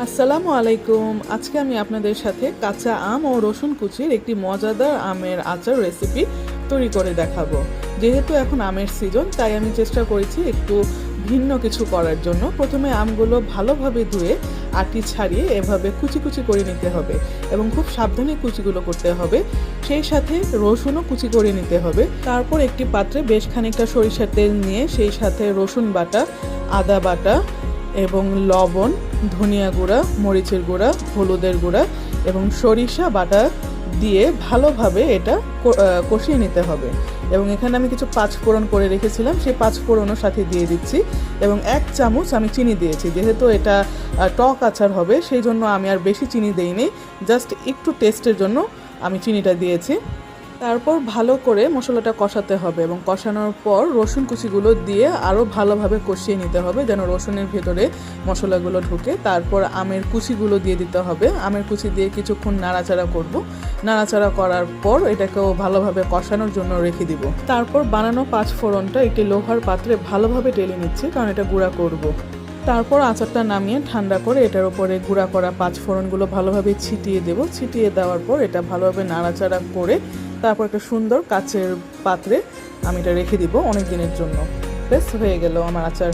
আসসালামু আলাইকুম। আজকে আমি আপনাদের সাথে কাঁচা আম ও রসুন কুচির একটি মজাদার আমের আচার রেসিপি তৈরি করে দেখাবো। যেহেতু এখন আমের সিজন তাই আমি চেষ্টা করেছি একটু ভিন্ন কিছু করার জন্য। প্রথমে আমগুলো ভালোভাবে ধুয়ে আটি ছাড়িয়ে এভাবে কুচি কুচি করে নিতে হবে এবং খুব সাবধানে কুচিগুলো করতে হবে। সেই সাথে রসুনও কুচি করে নিতে হবে। তারপর একটি পাত্রে বেশ খানিকটা সরিষার তেল নিয়ে সেই সাথে রসুন বাটা, আদা বাটা এবং লবণ ধনিয়া গুঁড়া, মরিচের গুঁড়া, হলুদের গুঁড়া এবং সরিষা বাটা দিয়ে ভালোভাবে এটা কষিয়ে নিতে হবে। এবং এখানে আমি কিছু পাঁচ ফোড়ন করে রেখেছিলাম, সেই পাঁচ ফোড়নও সাথে দিয়ে দিচ্ছি। এবং এক চামচ আমি চিনি দিয়েছি, যেহেতু এটা টক আচার হবে, সেই জন্য আমি আর বেশি চিনি দেইনি, জাস্ট একটু টেস্টের জন্য আমি চিনিটা দিয়েছি। তারপর ভালো করে মশলাটা কষাতে হবে এবং কষানোর পর রসুন কুচিগুলো দিয়ে আরও ভালোভাবে কষিয়ে নিতে হবে যেন রসুনের ভেতরে মশলাগুলো ঢুকে। তারপর আমের কুচিগুলো দিয়ে দিতে হবে। আমের কুচি দিয়ে কিছুক্ষণ নাড়াচাড়া করব। নাড়াচাড়া করার পর এটাকেও ভালোভাবে কষানোর জন্য রেখে দিব। তারপর বানানো পাঁচ ফোড়নটা একটি লোহার পাত্রে ভালোভাবে টেলে নিচ্ছি, কারণ এটা গুঁড়া করব। তারপর আচারটা নামিয়ে ঠান্ডা করে এটার উপরে গুঁড়া করা পাঁচ ফোড়নগুলো ভালোভাবে ছিটিয়ে দেব। ছিটিয়ে দেওয়ার পর এটা ভালোভাবে নাড়াচাড়া করে তারপর একটা সুন্দর কাচের পাত্রে আমি এটা রেখে দিব অনেক দিনের জন্য। বেশ হয়ে গেল আমার আচার।